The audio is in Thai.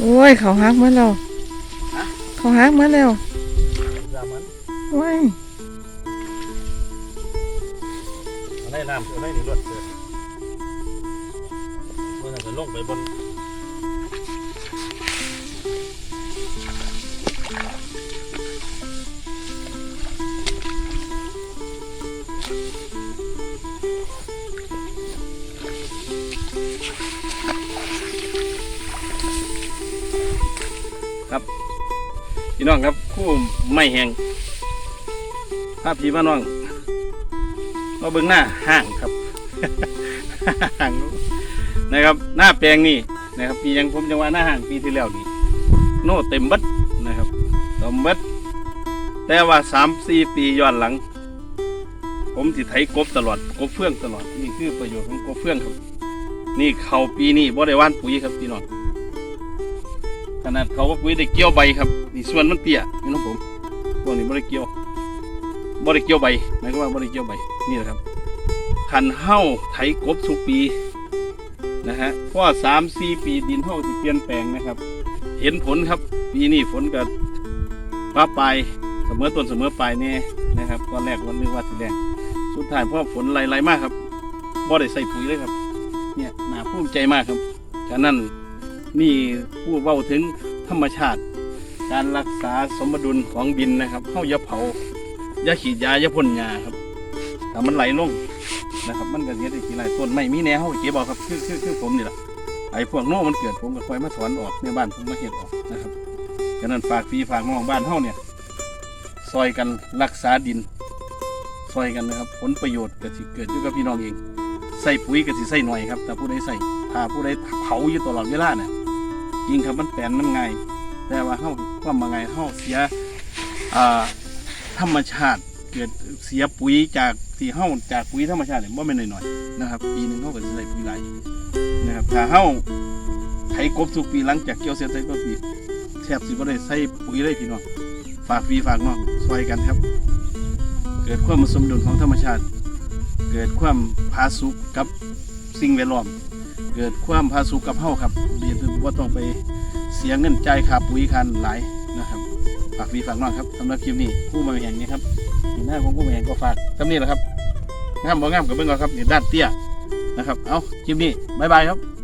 โอ้ย เขาหักมาแล้วฮะเขาหักมาแล้วยามันโอ้ยเอาได้น้ำเอาได้นี่รถเลยเมื่อนั้นจะลงไปบน ครับ พี่น้องครับคู่ไม่แหงภาพพี่มาน้องมาเบิ่งหน้าห้างครับห้างนะครับ หน้าแปลงนี่นะครับ ปียังผมจังว่าหน้าห้างปีที่แล้วนี่โน่เต็มเบัดนะครับเต็มเบัดแต่ว่าสามสี่ปีย้อนหลัง ผมสิไถกบตลอดกบเฟื่องตลอดนี่คือประโยชน์ของกบเฟื่องครับ นี่เขาปีนี้บ่ได้ว่านปุ๋ยครับพี่น้อง นาดเขาว่าปุ๋ยได้เกี่ยวใบครับนี่ส่วนมันเตี้ยพี่น้องผมพวกนี้บ่ได้เกี่ยวบริเกี่ยวใบหมายความว่าบริเกี่ยวใบนี่แหละครับขันเฮ้าไถกบทุกปีนะฮะเพราะว่าสามสี่ปีดินเฮ้าจะเปลี่ยนแปลงนะครับ เห็นผลครับปีนี้ฝนกับป้าปลายเสมอต้นเสมอปลายแน่นะครับตอนแรกวันนึกว่าสีแดงสุดท้ายเพราะฝนไหลๆมากครับบ่ได้ใส่ปุ๋ยเลยครับ เนี่ยหนาภูมิใจมากครับฉะนั้น นี่ผู้เว้าถึงธรรมชาติ การรักษาสมดุลของดินนะครับเฮ้าอย่าเผาอย่าขีดยาอย่าพ่นยาครับถ้ามันไหลลงนะครับ มันก็เสียได้กี่ไรต้นไม่มีแนวเขาเก็บเอาครับคือคือคือผมนี่แหละไอ้พวกโน่มันเกิดผมก็คอยมาถอนออกในบ้านผมมาเห็ดออกนะครับฉะนั้นฝากพี่ฝากน้องบ้านเฮาเนี่ยซอยกันรักษาดินซอยกันนะครับ ผลประโยชน์ก็สิเกิดอยู่กับพี่น้องเองใส่ปุ๋ยก็สิใส่หน่อยครับ แต่ผู้ใดใส่ถ้าผู้ใดเผาอยู่ตลอดเวลาเนี่ย จริงครับมันแปลนมันง่ายแต่ว่าเฮาความมาไงเฮาเสียธรรมชาติเกิดเสียปุ๋ยจากที่เฮาจากปุ๋ยธรรมชาติเนี่ยว่าไม่นน้อยๆนะครับปีหนึ่งเฮาก็จะใส่ปุ๋ยหลายนะครับถ้าเฮาไถกบทุกปีหลังจากเกี่ยวเสร็จใส่กบปีแทบสิบ่ได้ใส่ปุ๋ยเลยพี่น้องฝากพี่ฝากน้องซอยกันครับ เกิดความสมดุลของธรรมชาติ เกิดความพาสุกกับ สิ่งแวดล้อม เกิดความพาสุกกับเฮาครับเรียนถึงว่าต้องไปเสียเงินจ่ายค่าปุ๋ยคันหลายนะครับฝากพี่ฝากน้องครับสำหรับคลิปนี้ผู้มาแห่งนี้ครับหน้าของผู้มาแห่งก็ฝากสำนี้แหละครับงามบ่งามกับเบิ่งเอาครับนี่ด้านเตี้ยนะครับ เอาคลิปนี้บ๊ายบายครับ